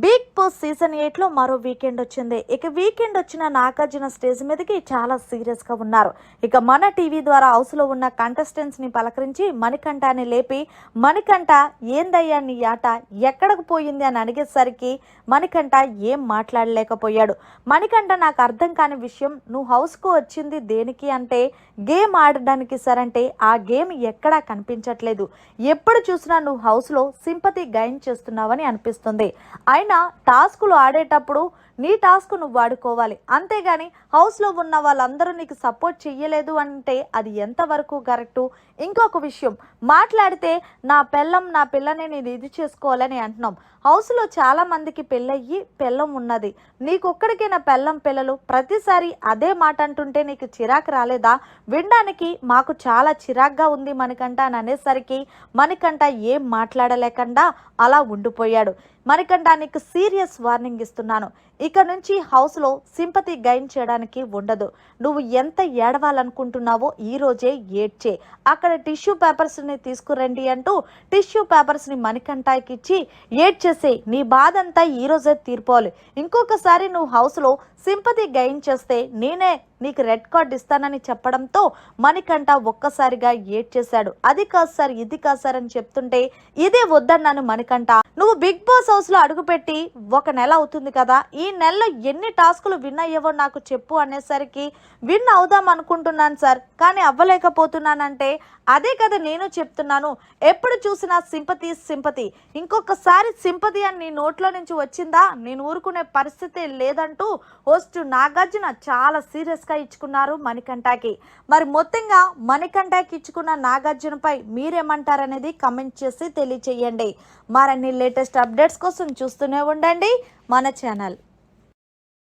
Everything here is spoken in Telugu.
బిగ్ బాస్ సీజన్ ఎయిట్లో మరో వీకెండ్ వచ్చింది. ఇక వీకెండ్ వచ్చిన నాగార్జున స్టేజ్ మీదకి చాలా సీరియస్గా ఉన్నారు. ఇక మన టీవీ ద్వారా హౌస్లో ఉన్న కంటెస్టెంట్స్ని పలకరించి మణికంఠని లేపి మణికంఠ ఏందయ్యా నీ ఆట? ఎక్కడికి పోయింది? అని అడిగేసరికి మణికంఠ ఏం మాట్లాడలేకపోయాడు. మణికంఠ నాకు అర్థం కాని విషయం నువ్వు హౌస్కు వచ్చింది దేనికి అంటే గేమ్ ఆడడానికి సరంటే ఆ గేమ్ ఎక్కడా కనిపించట్లేదు. ఎప్పుడు చూసినా నువ్వు హౌస్లో సింపతి గైన్ చేస్తున్నావని అనిపిస్తుంది. అయిన టాస్కులు ఆడేటప్పుడు నీ టాస్క్ నువ్వు వాడుకోవాలి. అంతేగాని హౌస్లో ఉన్న వాళ్ళందరూ నీకు సపోర్ట్ చెయ్యలేదు అంటే అది ఎంతవరకు కరెక్టు? ఇంకొక విషయం మాట్లాడితే నా పెళ్ళం నా పిల్లని నేను ఇది చేసుకోవాలని అంటున్నాం. హౌస్లో చాలామందికి పెళ్ళయ్యి పెళ్ళం ఉన్నది. నీకొక్కడికే నా పెళ్ళం పిల్లలు ప్రతిసారి అదే మాట అంటుంటే నీకు చిరాకు రాలేదా? వినడానికి మాకు చాలా చిరాగ్గా ఉంది మనకంట అని అనేసరికి మనకంట ఏం మాట్లాడలేకుండా అలా ఉండిపోయాడు. మనకంట నీకు సీరియస్ వార్నింగ్ ఇస్తున్నాను. ఇక నుంచి హౌస్లో సింపతి గైన్ చేయడానికి ఉండదు. నువ్వు ఎంత ఏడవాలనుకుంటున్నావో ఈ రోజే ఏడ్చే. అక్కడ టిష్యూ పేపర్స్ని తీసుకురండి అంటూ టిష్యూ పేపర్స్ని మణికంఠకి ఇచ్చి ఏడ్చేసే నీ బాధ అంతా ఈ రోజే తీర్పోవాలి. ఇంకొకసారి నువ్వు హౌస్లో సింపతి గైన్ చేస్తే నేనే నీకు రెడ్ కార్డ్ ఇస్తానని చెప్పడంతో మణికంఠ ఒక్కసారిగా ఏడ్చేశాడు. అది కాదు సార్ ఇది కాదు సార్ అని చెప్తుంటే ఇదే వద్దన్నాను మణికంఠ. నువ్వు బిగ్ బాస్ హౌస్లో అడుగుపెట్టి ఒక నెల అవుతుంది కదా ఈ నెలలో ఎన్ని టాస్కులు విన్ అయ్యావో నాకు చెప్పు అనేసరికి విన్ అవుదాం అనుకుంటున్నాను సార్ కానీ అవ్వలేకపోతున్నానంటే అదే కదా నేను చెప్తున్నాను. ఎప్పుడు చూసినా సింపతి సింపతి. ఇంకొకసారి సింపతి అని నీ నోట్లో నుంచి వచ్చిందా? నేను ఊరుకునే పరిస్థితి లేదంటూ హోస్ట్ నాగార్జున చాలా సీరియస్గా ఇచ్చుకున్నారు మణికంఠకి. మరి మొత్తంగా మణికంఠకి ఇచ్చుకున్న నాగార్జునపై మీరేమంటారనేది కమెంట్ చేసి తెలియచేయండి. మరన్ని లేటెస్ట్ అప్డేట్స్ కోసం చూస్తూనే ఉండండి మన ఛానల్.